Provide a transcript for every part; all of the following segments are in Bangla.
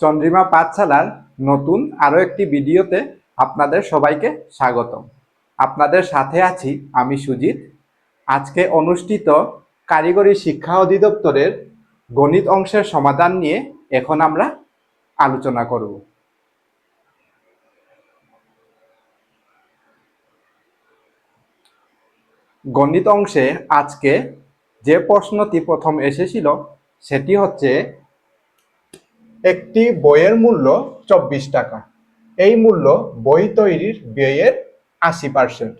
চন্দ্রিমা পাঠশালার নতুন আরও একটি ভিডিওতে আপনাদের সবাইকে স্বাগতম। আপনাদের সাথে আছি আমি সুজিত। আজকে অনুষ্ঠিত কারিগরি শিক্ষা অধিদপ্তরের গণিত অংশের সমাধান নিয়ে এখন আমরা আলোচনা করব। গণিত অংশে আজকে যে প্রশ্নটি প্রথম এসেছিল, সেটি হচ্ছে একটি বইয়ের মূল্য চব্বিশ টাকা। এই মূল্য বই তৈরির ব্যয়ের আশি পার্সেন্ট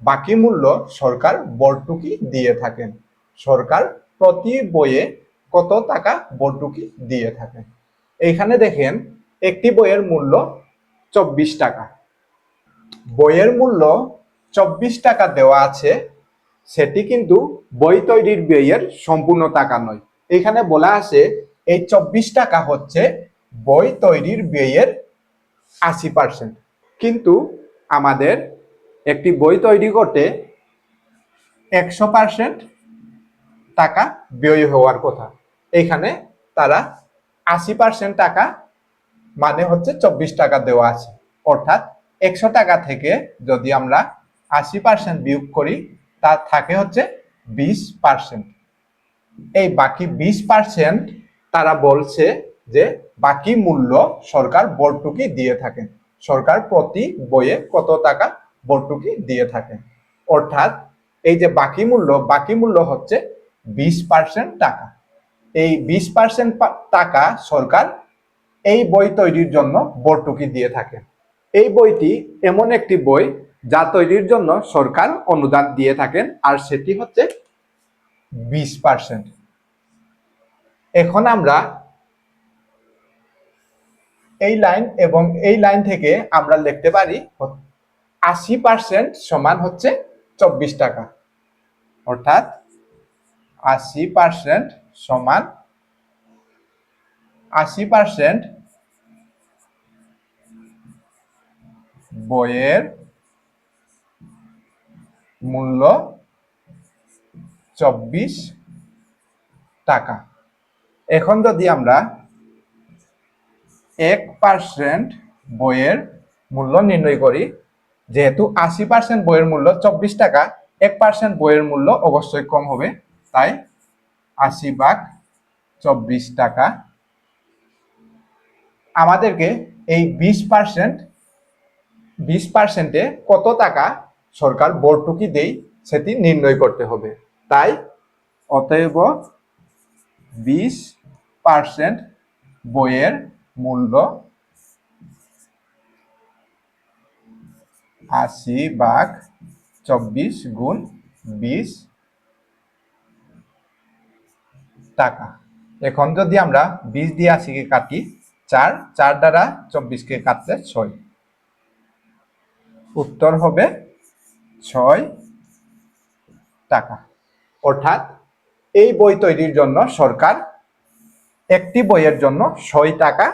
বাকি মূল্য সরকার ভর্তুকি দিয়ে থাকেন। সরকার প্রতি বইয়ে কত টাকা ভর্তুকি দিয়ে থাকেন? এইখানে দেখেন, একটি বইয়ের মূল্য চব্বিশ টাকা। বইয়ের মূল্য চব্বিশ টাকা দেওয়া আছে, সেটি কিন্তু বই তৈরির ব্যয়ের সম্পূর্ণ টাকা নয়। এখানে বলা আছে এই চব্বিশ টাকা হচ্ছে বই তৈরির ব্যয়ের আশি পার্সেন্ট। কিন্তু আমাদের একটি বই তৈরি করতে একশো পার্সেন্ট টাকা ব্যয় হওয়ার কথা। এখানে তারা আশি পার্সেন্ট টাকা মানে হচ্ছে চব্বিশ টাকা দেওয়া আছে। অর্থাৎ একশো টাকা থেকে যদি আমরা আশি পার্সেন্ট বিয়োগ করি, তা থাকে হচ্ছে বিশ পার্সেন্ট। এই বাকি বিশ পার্সেন্ট তারা বলছে যে বাকি মূল্য সরকার বরটুকি দিয়ে থাকেন। সরকার প্রতি বইয়ে কত টাকা ভর্তুকি দিয়ে থাকেন? অর্থাৎ এই যে বাকি মূল্য বাকি মূল্য হচ্ছে বিশ পার্সেন্ট টাকা। এই বিশ পার্সেন্ট টাকা সরকার এই বই তৈরির জন্য ভর্তুকি দিয়ে থাকে। এই বইটি এমন একটি বই যা তৈরির জন্য সরকার অনুদান দিয়ে থাকেন, আর সেটি হচ্ছে বিশ পার্সেন্ট এখন আমরা এই লাইন এবং এই লাইন থেকে আমরা লিখতে পারি আশি পার্সেন্ট সমান হচ্ছে চব্বিশ টাকা। অর্থাৎ আশি পার্সেন্ট সমান আশি পার্সেন্ট বইয়ের মূল্য চব্বিশ টাকা। এখন যদি আমরা এক পার্সেন্ট বইয়ের মূল্য নির্ণয় করি, যেহেতু আশি পার্সেন্ট বইয়ের মূল্য চব্বিশ টাকা, এক পার্সেন্ট বইয়ের মূল্য অবশ্যই কম হবে। তাই আশি ভাগ চব্বিশ টাকা। আমাদেরকে এই বিশ পার্সেন্ট বিশ পার্সেন্টে কত টাকা সরকার ভর্তুকি দেই সেটি নির্ণয় করতে হবে। তাই অতএব বিশ পার্সেন্ট বইয়ের মূল্য আশি বাঘ চব্বিশ গুণ বিশ টাকা। এখন যদি আমরা বিশ দিয়ে আশিকে কাটি, চার চার দ্বারা চব্বিশকে কাটলে ছয়। উত্তর হবে ছয় টাকা। অর্থাৎ এই বই তৈরির জন্য সরকার একটি বইয়ের জন্য ছয় টাকা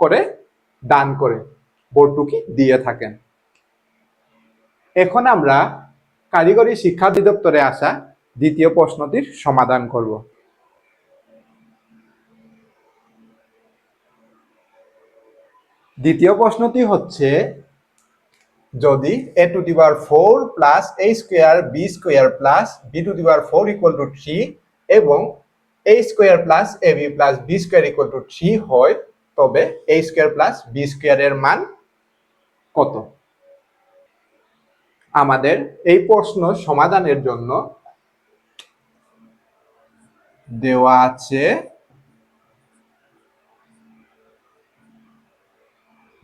করে দান করে ভর্তুকি দিয়ে থাকেন। এখন আমরা কারিগরি শিক্ষা অধিদপ্তরে আসা দ্বিতীয় প্রশ্নটির সমাধান করব। দ্বিতীয় প্রশ্নটি হচ্ছে, যদি A to the four plus A square B square plus B to the four equal to three এবং A square plus A B plus B square equal to three হয়, তবে এ স্কোয়ার প্লাস বি স্কোয়ারের মান কত? আমাদের এই প্রশ্ন সমাধানের জন্য দেওয়া আছে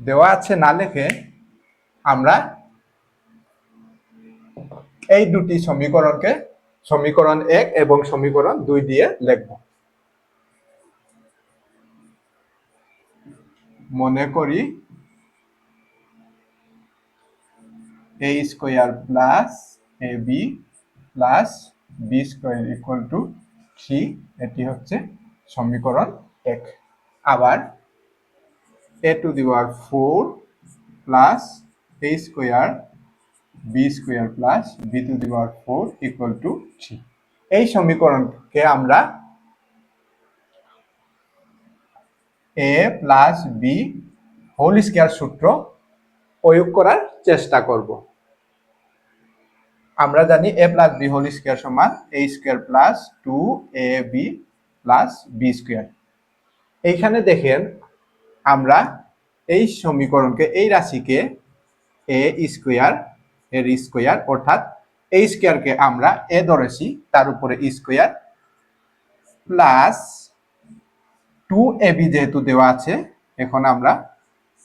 দেওয়া আছে না লেখে আমরা এই দুটি সমীকরণকে সমীকরণ এক এবং সমীকরণ দুই দিয়ে লিখব। মনে করি A square plus A B plus B square equal to three এটি হচ্ছে সমীকরণ এক। আবার A to the power four plus A square B square plus B to the power four equal to three এই সমীকরণকে আমরা A plus B whole square সূত্র প্রয়োগ করার চেষ্টা করব। আমরা জানি A plus B whole square সমান A square plus two A B plus B square এইখানে দেখেন আমরা এই সমীকরণকে, এই রাশিকে এ স্কোয়ার এর স্কোয়ার অর্থাৎ এই স্কোয়ারকে আমরা এ ধরেছি, তার উপরে square plus two A B যেহেতু দেওয়া আছে, এখন আমরা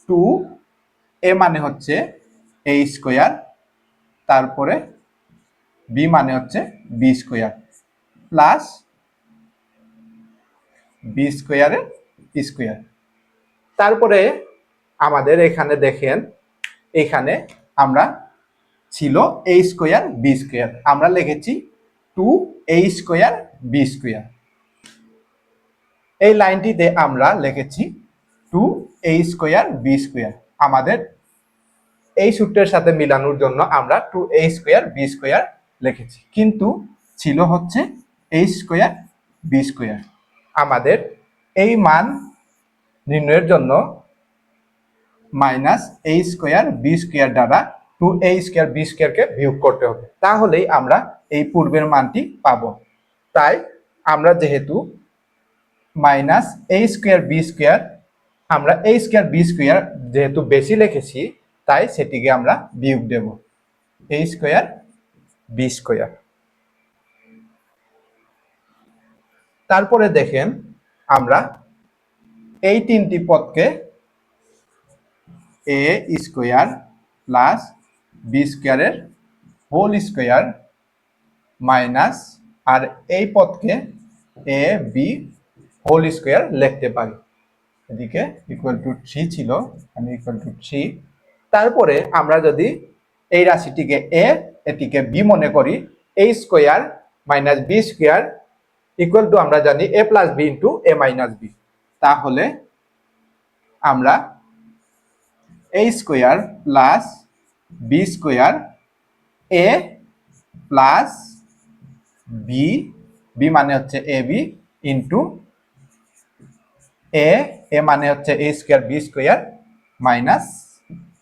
টু এ মানে হচ্ছে এ স্কোয়ার, তারপরে বি মানে হচ্ছে বি স্কোয়ার, প্লাস বি স্কোয়ারের স্কোয়ার। তারপরে আমাদের এখানে দেখেন, এখানে আমরা ছিল এ স্কোয়ার বি স্কোয়ার আমরা লিখেছি two A square B square এই লাইনটিতে আমরা লিখেছি two A square B square আমাদের এই সূত্রের সাথে মিলানোর জন্য আমরা two A square B square লিখেছি। কিন্তু ছিল হচ্ছে এ স্কোয়ার বি স্কোয়ার আমাদের এই মান নির্ণয়ের জন্য minus A square B square দ্বারা টু এ স্কোয়ার বি স্কোয়ারকে বিয়োগ করতে হবে। তাহলেই আমরা এই পূর্বের মানটি পাব। তাই আমরা যেহেতু minus A square B square আমরা এ স্কোয়ার বি স্কোয়ার যেহেতু বেশি লিখেছি, তাই সেটিকে আমরা বিয়োগ দেব। এ স্কোয়ার বি স্কোয়ার তারপরে দেখেন আমরা এই তিনটি পদকে এ স্কোয়ার প্লাস বি স্কোয়ারের হোল স্কোয়ার মাইনাস আর এই পদকে এ বি হোল স্কোয়ার লিখতে পারি। এদিকে ইকুয়াল টু থ্রি ছিল আমি ইকুয়াল টু থ্রি তারপরে আমরা যদি এই রাশিটিকে এ এটিকে বি মনে করি A square minus B square equal to আমরা জানি A plus B into A minus B তাহলে আমরা A square plus B square A plus B B মানে হচ্ছে A B into A A মানে হচ্ছে A square B square minus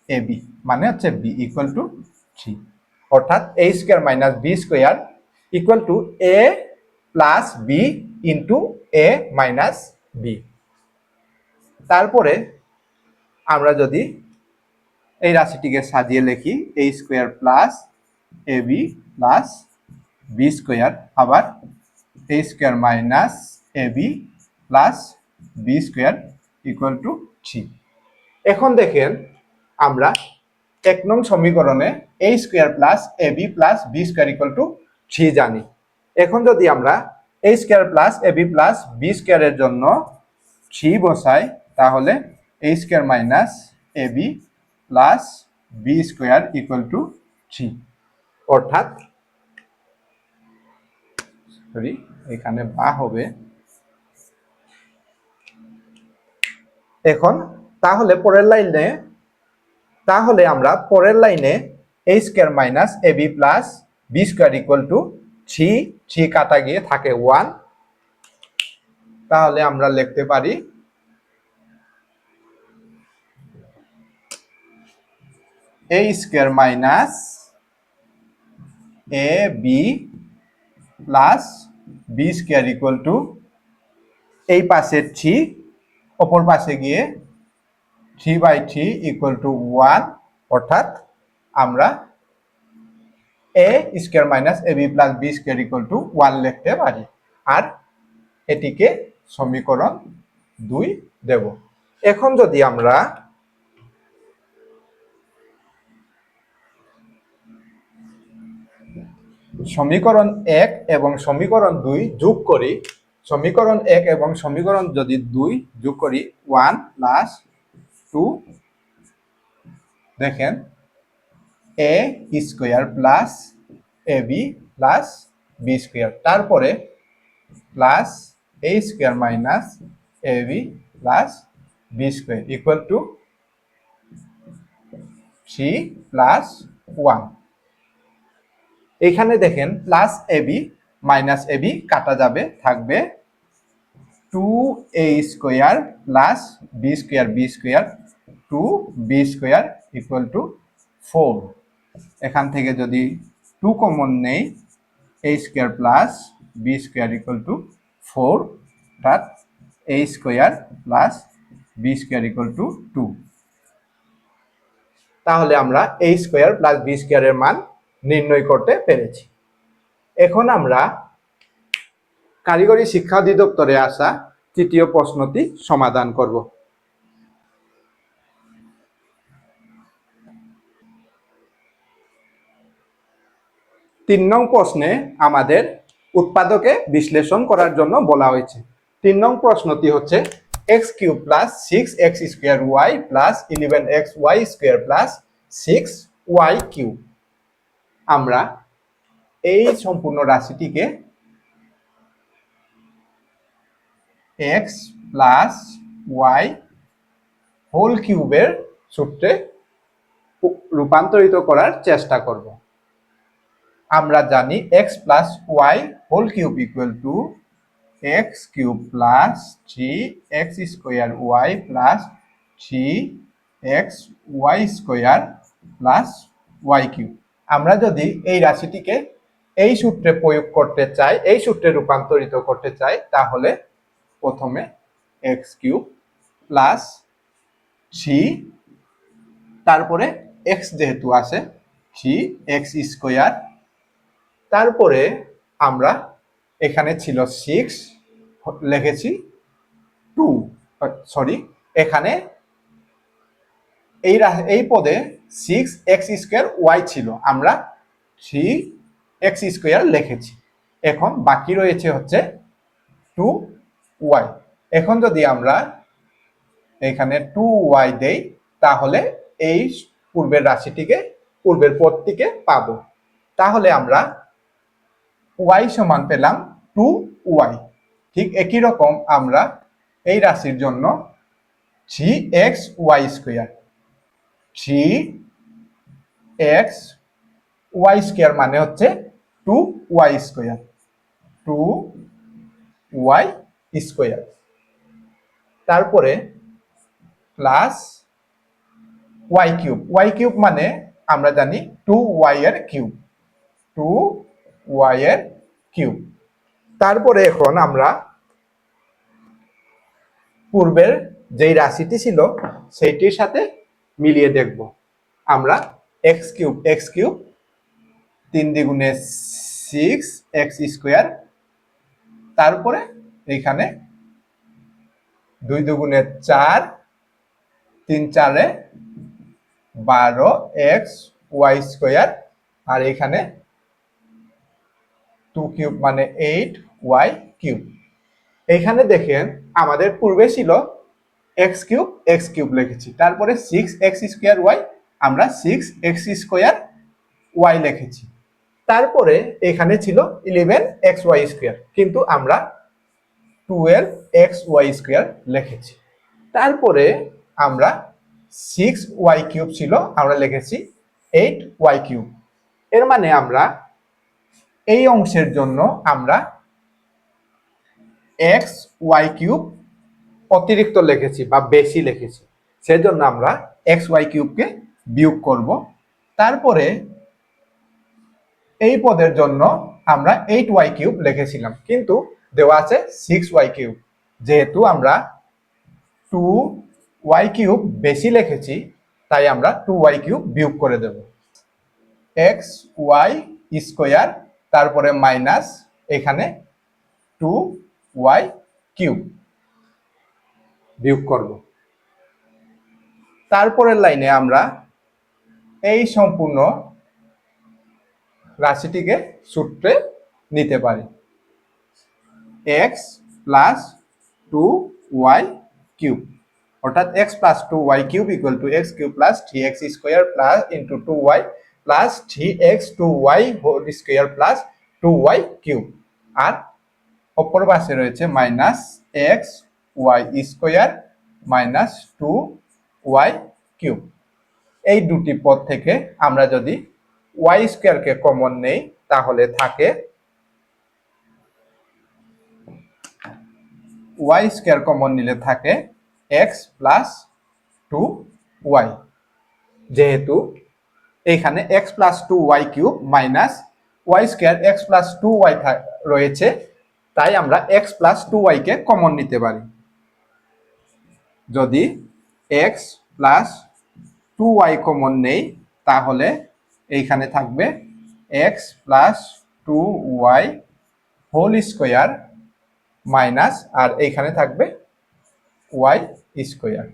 A B মানে হচ্ছে বি ইকুয়াল টু থ্রি অর্থাৎ A square minus B square equal to A plus B into A minus B তারপরে আমরা যদি এই রাশিটিকে সাজিয়ে লিখি A square plus A B plus B square আবার A square minus A B plus B square equal to three এখন দেখেন আমরা এক নং সমীকরণে A square plus A B plus B square equal to three জানি। এখন যদি আমরা A square plus A B plus B স্কোয়ারের জন্য থ্রি বসাই, তাহলে A square minus A B plus B square equal to three অর্থাৎ সরি এখানে বা হবে। এখন, তাহলে পরের লাইনে, তাহলে আমরা পরের লাইনে a square minus a b plus b square equal to three three কাটা গিয়ে থাকে ওয়ান তাহলে আমরা লিখতে পারি a square minus a b plus b square equal to এই পাশে থ্রি, অপর পাশে গিয়ে three by three equal to one অর্থাৎ আমরা a square minus a b plus b square equal to one লিখতে পারি। আর এটিকে সমীকরণ দুই দেব। এখন যদি আমরা সমীকরণ এক এবং সমীকরণ দুই যোগ করি। সমীকরণ এক এবং সমীকরণ যদি দুই যোগ করি ওয়ান প্লাস টু দেখেন a square plus a b plus b square তারপরে plus a square minus a b plus b square equal to three plus one এখানে দেখেন plus a b minus a b কাটা যাবে, থাকবে two a square plus b square b square two b square equal to four এখান থেকে যদি টু কমন নেই a square plus b square equal to four অর্থাৎ a square plus b square equal to two তাহলে আমরা এ স্কোয়ার প্লাস বি স্কোয়ারের মান নির্ণয় করতে পেরেছি। এখন আমরা কারিগরি শিক্ষা অধিদপ্তরে আসা তৃতীয় প্রশ্নটি সমাধান করব। তিন নং প্রশ্নে আমাদের উৎপাদকে বিশ্লেষণ করার জন্য বলা হয়েছে। তিন নং প্রশ্নটি হচ্ছে x cube plus six x square y plus eleven x y square plus six y cube. আমরা এই সম্পূর্ণ রাশিটিকে এক্স প্লাস ওয়াই হোল কিউবের সূত্রে রূপান্তরিত করার চেষ্টা করব। আমরা জানি x plus y whole cube equal to x cube plus three x square y plus three x y square plus y cube আমরা যদি এই রাশিটিকে এই সূত্রে প্রয়োগ করতে চাই, এই সূত্রে রূপান্তরিত করতে চাই, তাহলে প্রথমে এক্স কিউব প্লাস সি তারপরে এক্স যেহেতু আছে সি এক্স স্কোয়ার, তারপরে আমরা এখানে ছিল সিক্স লিখেছি টু সরি এখানে এই এই পদে সিক্স এক্স স্কোয়ার ওয়াই ছিল। আমরা থ্রি এক্স স্কোয়ার লিখেছি। এখন বাকি রয়েছে হচ্ছে টু ওয়াই এখন যদি আমরা এখানে টু ওয়াই দেই, তাহলে এই পূর্বের রাশিটিকে, পূর্বের পদটিকে পাব। তাহলে আমরা ওয়াই সমান পেলাম টু ওয়াই ঠিক একই রকম আমরা এই রাশির জন্য three x y square three x y square মানে হচ্ছে two y square two y square তারপরে plus y cube y cube মানে আমরা জানি টু ওয়াই এর কিউব টু ওয়াই এর কিউব তারপরে এখন আমরা পূর্বের যেই রাশিটি ছিল, সেইটির সাথে মিলিয়ে দেখব। আমরা এক্স কিউব এক্স কিউব তিন দ্বিগুণে সিক্স এক্স স্কোয়ার তারপরে এখানে দুই দুগুণে চার, তিন চারে বারো এক্স ওয়াই স্কোয়ার আর এখানে টু কিউব মানে এইট ওয়াই কিউব। এখানে দেখেন আমাদের পূর্বে ছিল এক্স কিউব এক্স কিউব লিখেছি। তারপরে সিক্স এক্স স্কোয়ার ওয়াই, আমরা সিক্স এক্স স্কোয়ার ওয়াই লিখেছি। তারপরে এখানে ছিল ইলেভেন এক্স ওয়াই স্কোয়ার, কিন্তু আমরা টুয়েলভ এক্স ওয়াই স্কোয়ার লিখেছি। তারপরে আমরা সিক্স ওয়াই কিউব ছিল, আমরা লিখেছি এইট ওয়াই কিউব। এর মানে আমরা এই অংশের জন্য আমরা এক্স ওয়াই কিউব অতিরিক্ত লিখেছি বা বেশি লিখেছি। সেই জন্য আমরা এক্স ওয়াই কিউবকে বিয়োগ করব। তারপরে এই পদের জন্য আমরা এইট ওয়াই কিউব লিখেছিলাম। কিন্তু দেওয়া আছে সিক্স ওয়াই কিউব। যেহেতু আমরা টু ওয়াই কিউব বেশি লিখেছি, তাই আমরা টু ওয়াই কিউব বিয়োগ করে দেব। এক্স ওয়াই স্কোয়ার, তারপরে মাইনাস এখানে টু ওয়াই কিউব। বিয়োগ করব। তারপরের লাইনে আমরা এই সম্পূর্ণ রাশিটিকে সূত্রে নিতে পারি। X plus two y cube অর্থাৎ x plus two y cube equal to x cube plus three x square plus into two y plus three x two y whole square plus two y cube আর অপর পাশে রয়েছে minus x y square minus two y cube এই দুটি পদ থেকে আমরা যদি ওয়াই স্কোয়ারকে কমন নেই, তাহলে থাকে ওয়াই স্কোয়ার কমন নিলে থাকে এক্স প্লাস টু ওয়াই যেহেতু এইখানে x plus two y cube minus y square x plus two y রয়েছে, তাই আমরা এক্স প্লাস টু ওয়াইকে কমন নিতে পারি। যদি x plus two y common নেই, তাহলে এইখানে থাকবে x plus two y whole square minus আর এইখানে থাকবে ওয়াই স্কোয়ার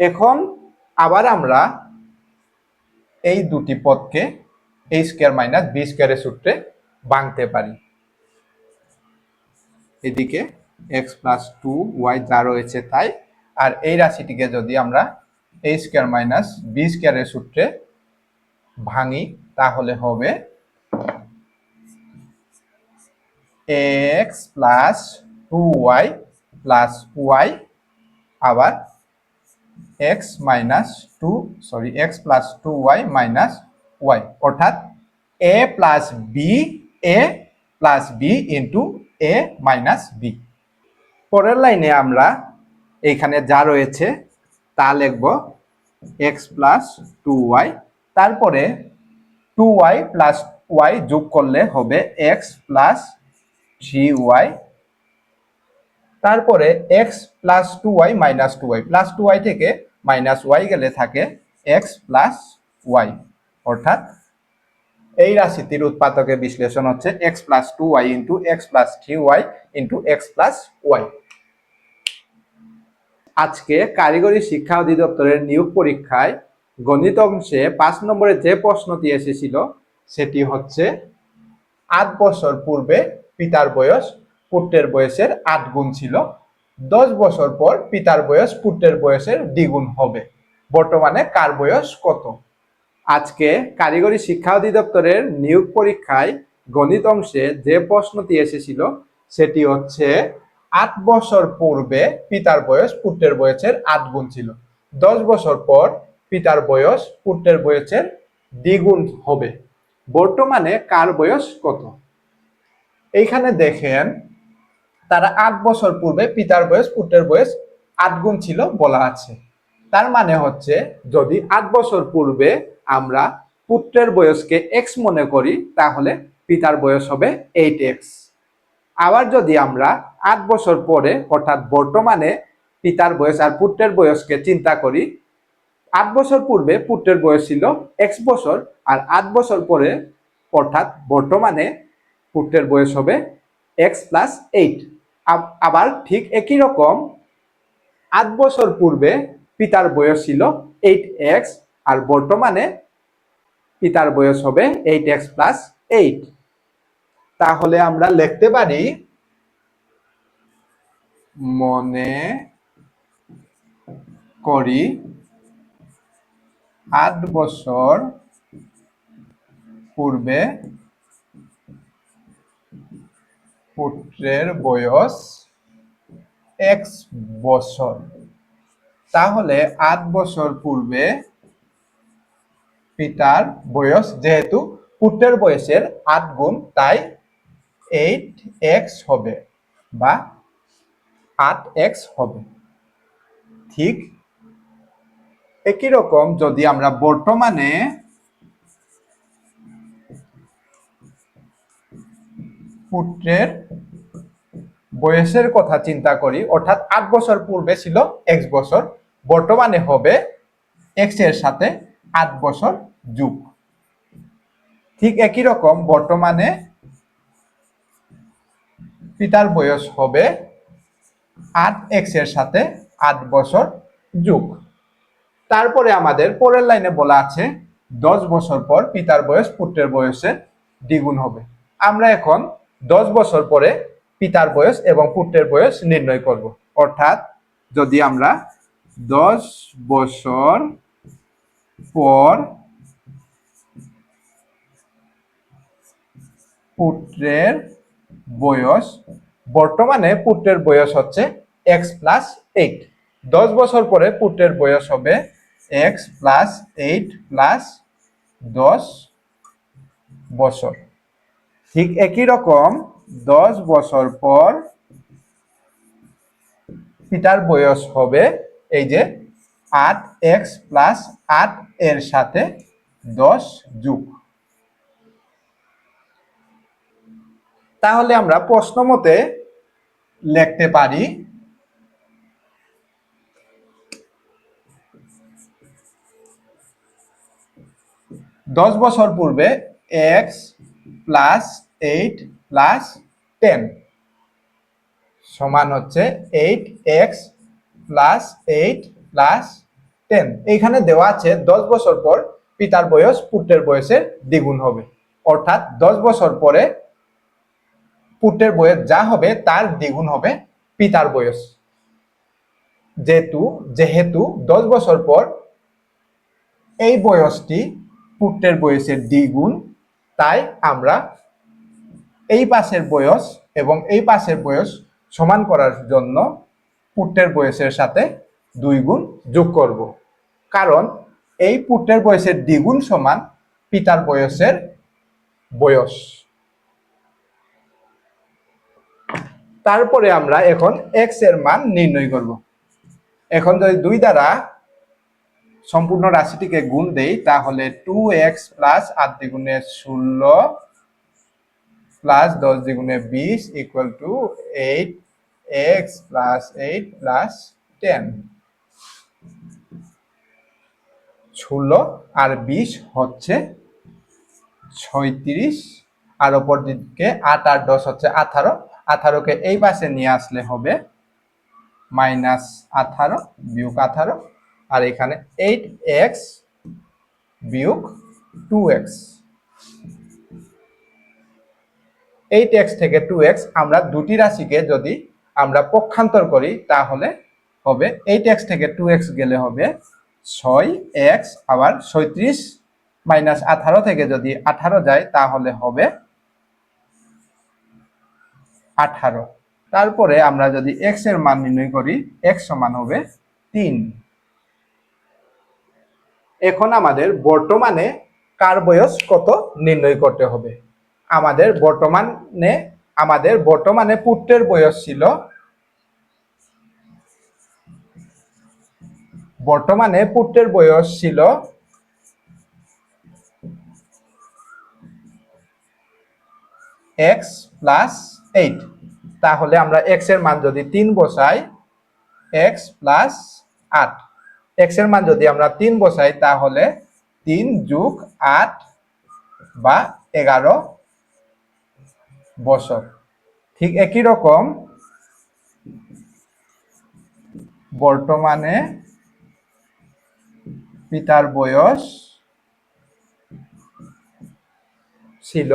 এখন আবার আমরা এই দুটি পদকে এ স্কোয়ার মাইনাস বি স্কোয়ারের সূত্রে ভাঙতে পারি। এদিকে এক্স প্লাস টু ওয়াই যা রয়েছে তাই। আর এই রাশিটিকে যদি আমরা এ স্কোয়ার মাইনাস বি স্কোয়ারের সূত্রে ভাঙি, তাহলে হবে x plus two y plus y আবার x minus two sorry x plus two y minus y অর্থাৎ a plus b a plus b into a minus b পরের লাইনে আমরা এইখানে যা রয়েছে তা লিখব এক্স প্লাস টু ওয়াই তারপরে টু ওয়াই প্লাস ওয়াই যোগ করলে হবে এক্স প্লাস থ্রি ওয়াই তারপরে x plus two y minus two y plus two y থেকে মাইনাস ওয়াই গেলে থাকে এক্স প্লাস ওয়াই অর্থাৎ এই রাশিটির উৎপাদকের বিশ্লেষণ হচ্ছে x plus two y into x plus three y into x plus y আজকে কারিগরি শিক্ষা অধিদপ্তরের নিয়োগ পরীক্ষায় গণিত অংশে পাঁচ নম্বরে যে প্রশ্নটি এসেছিল, সেটি হচ্ছে, আট বছর পূর্বে পিতার বয়স পুত্রের বয়সের আট গুণ ছিল, দশ বছর পর পিতার বয়স পুত্রের বয়সের দ্বিগুণ হবে। বর্তমানে কার বয়স কত? আজকে কারিগরি শিক্ষা অধিদপ্তরের নিয়োগ পরীক্ষায় গণিত অংশে যে প্রশ্নটি এসেছিল, সেটি হচ্ছে, আট বছর পূর্বে পিতার বয়স পুত্রের বয়সের আট গুণ ছিল। দশ বছর পর পিতার বয়স পুত্রের বয়সের দ্বিগুণ হবে। বর্তমানে কার বয়স কত? এইখানে দেখেন, তারা আট বছর পূর্বে পিতার বয়স পুত্রের বয়স আট গুণ ছিল বলা আছে। তার মানে হচ্ছে যদি আট বছর পূর্বে আমরা পুত্রের বয়সকে এক্স মনে করি, তাহলে পিতার বয়স হবে এইট এক্স আবার যদি আমরা আট বছর পরে অর্থাৎ বর্তমানে পিতার বয়স আর পুত্রের বয়সকে চিন্তা করি, আট বছর পূর্বে পুত্রের বয়স ছিল এক্স বছর আর আট বছর পরে অর্থাৎ বর্তমানে পুত্রের বয়স হবে এক্স প্লাস এইট আবার ঠিক একই রকম আট বছর পূর্বে পিতার বয়স ছিল এইট এক্স আর বর্তমানে পিতার বয়স হবে এইট এক্স প্লাস এইট তাহলে আমরা লিখতে পারি, মনে করি আট বছর পূর্বে পুত্রের বয়স এক্স বছর। তাহলে আট বছর পূর্বে পিতার বয়স যেহেতু পুত্রের বয়সের আট গুণ, তাই এইট এক্স হবে বা আট এক্স হবে। ঠিক একই রকম যদি আমরা বর্তমানে পুত্রের বয়সের কথা চিন্তা করি, অর্থাৎ আট বছর পূর্বে ছিল এক্স বছর। বর্তমানে হবে এক্সের সাথে আট বছর যুগ। ঠিক একই রকম বর্তমানে পিতার বয়স হবে আট এক্সের সাথে আট বছর যুগ। তারপরে আমাদের পরের লাইনে বলা আছে, দশ বছর পর পিতার বয়স পুত্রের বয়সের দ্বিগুণ হবে। আমরা এখন দশ বছর পরে পিতার বয়স এবং পুত্রের বয়স নির্ণয় করব। অর্থাৎ যদি আমরা দশ বছর পর পুত্রের বয়স, বর্তমানে পুত্রের বয়স হচ্ছে এক্স প্লাস এইট দশ বছর পরে পুত্রের বয়স হবে এক্স প্লাস এইট প্লাস দশ বছর। ঠিক একই রকম দশ বছর পর পিতার বয়স হবে এই যে আট এক্স প্লাস আট এর সাথে দশ যুগ। তাহলে আমরা প্রশ্ন মতে লিখতে পারি দশ বছর পূর্বে x plus eight plus ten. সমান হচ্ছে eight x plus eight plus ten. এইখানে দেওয়া আছে দশ বছর পর পিতার বয়স পুত্রের বয়সের দ্বিগুণ হবে। অর্থাৎ দশ বছর পরে পুত্রের বয়স যা হবে তার দ্বিগুণ হবে পিতার বয়স। যেহেতু যেহেতু দশ বছর পর এই বয়সটি পুত্রের বয়সের দ্বিগুণ, তাই আমরা এই পাশের বয়স এবং এই পাশের বয়স সমান করার জন্য পুত্রের বয়সের সাথে দুই গুণ যোগ করব। কারণ এই পুত্রের বয়সের দ্বিগুণ সমান পিতার বয়সের বয়স। তারপরে আমরা এখন এক্সের মান নির্ণয় করব। এখন যদি দুই দ্বারা সম্পূর্ণ রাশিটিকে গুণ দেই, তাহলে টু এক্স প্লাস আট দ্বিগুণে ষোলো প্লাস দশ দ্বিগুণে বিশ equal to eight x plus eight plus ten ষোলো আর বিশ হচ্ছে ছয়ত্রিশ, আর ওপর দিকে আট আর দশ হচ্ছে আঠারো। আঠারোকে এই পাশে নিয়ে আসলে হবে মাইনাস আঠারো বিয়োগ আঠারো, আর এখানে এইট এক্স বিয়োগ টু এক্স এইট এক্স থেকে টু এক্স আমরা দুটি রাশিকে যদি আমরা পক্ষান্তর করি, তাহলে হবে এইট এক্স থেকে টু এক্স গেলে হবে ছয় এক্স, আবার ছয়ত্রিশ মাইনাস আঠারো থেকে যদি আঠারো যায়, তাহলে হবে আঠারো। তারপরে আমরা যদি এক্সের মান নির্ণয় করি, এক্স সমান হবে তিন। এখন আমাদের বর্তমানে কার বয়স কত নির্ণয় করতে হবে? আমাদের বর্তমানে আমাদের বর্তমানে পুত্রের বয়স ছিল। বর্তমানে পুত্রের বয়স ছিল এক্স প্লাস এইট। তাহলে আমরা এক্সের মান যদি তিন বসাই, এক্স প্লাস আট। এক্সের মান যদি আমরা তিন বসাই, তাহলে তিন যুগ আট বা এগারো বছর ঠিক একই রকম বর্তমানে পিতার বয়স ছিল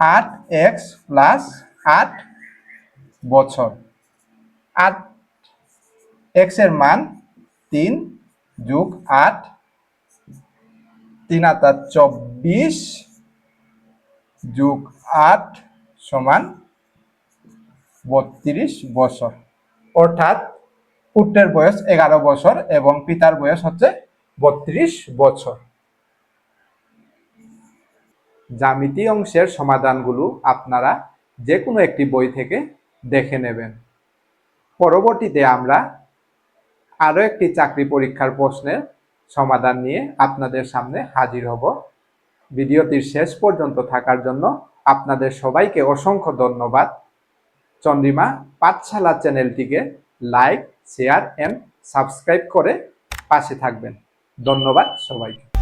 আট এক্স প্লাস আট বছর। আট এক্সের মান তিন যুগ আট তিন আটা চব্বিশ যুগ আট সমান বত্রিশ বছর। অর্থাৎ পুত্রের বয়স এগারো বছর এবং পিতার বয়স হচ্ছে বত্রিশ বছর। জ্যামিতি অংশের সমাধানগুলো আপনারা যে কোনো একটি বই থেকে দেখে নেবেন। পরবর্তীতে আমরা আরও একটি চাকরি পরীক্ষার প্রশ্নের সমাধান নিয়ে আপনাদের সামনে হাজির হব। ভিডিওটির শেষ পর্যন্ত থাকার জন্য আপনাদের সবাইকে অসংখ্য ধন্যবাদ। চন্দ্রিমা পাঠশালা চ্যানেলটিকে লাইক, শেয়ার অ্যান্ড সাবস্ক্রাইব করে পাশে থাকবেন। ধন্যবাদ সবাইকে।